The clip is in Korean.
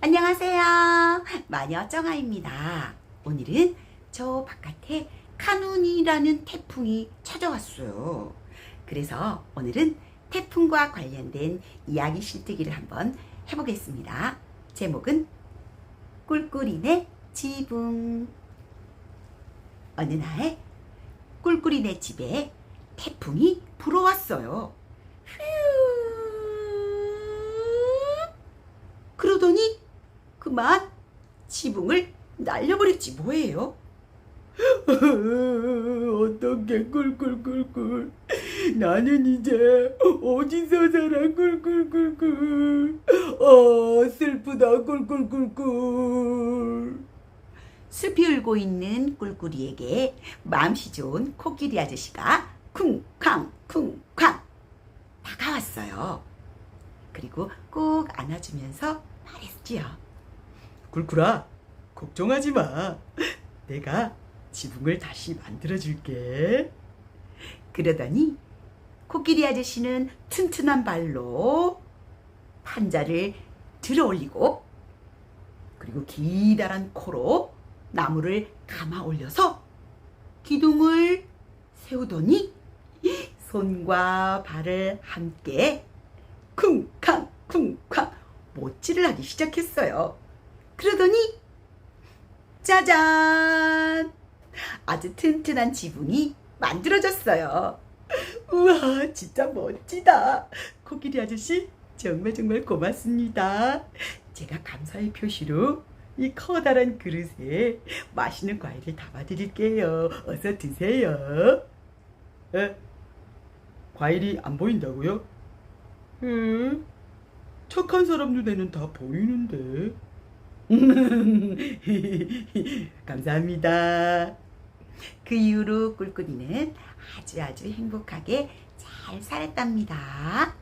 안녕하세요. 마녀 정아입니다. 오늘은 저 바깥에 카눈이라는 태풍이 찾아왔어요. 그래서 오늘은 태풍과 관련된 이야기 실뜨기를 한번 해보겠습니다. 제목은 꿀꿀이네 지붕. 어느 날 꿀꿀이네 집에 태풍이 불어왔어요. 휴. 그러더니 그만 지붕을 날려버렸지 뭐예요? 어떻게 꿀꿀꿀꿀 나는 이제 어디서 살아 꿀꿀꿀꿀 아 슬프다 꿀꿀꿀꿀 슬피 울고 있는 꿀꿀이에게 마음씨 좋은 코끼리 아저씨가 쿵쾅 쿵쾅 다가왔어요. 그리고 꼭 안아주면서 말했지요. 꿀꿀아 걱정하지 마 내가 지붕을 다시 만들어줄게 그러더니 코끼리 아저씨는 튼튼한 발로 판자를 들어 올리고 그리고 기다란 코로 나무를 감아 올려서 기둥을 세우더니 손과 발을 함께 쿵쾅 쿵쾅 못질을 하기 시작했어요. 그러더니 짜잔! 아주 튼튼한 지붕이 만들어졌어요. 우와 진짜 멋지다 코끼리 아저씨 정말 정말 고맙습니다 제가 감사의 표시로 이 커다란 그릇에 맛있는 과일을 담아드릴게요 어서 드세요 에? 과일이 안 보인다고요? 에? 착한 사람 눈에는 다 보이는데 감사합니다 그 이후로 꿀꿀이는 아주 아주 행복하게 잘 살았답니다.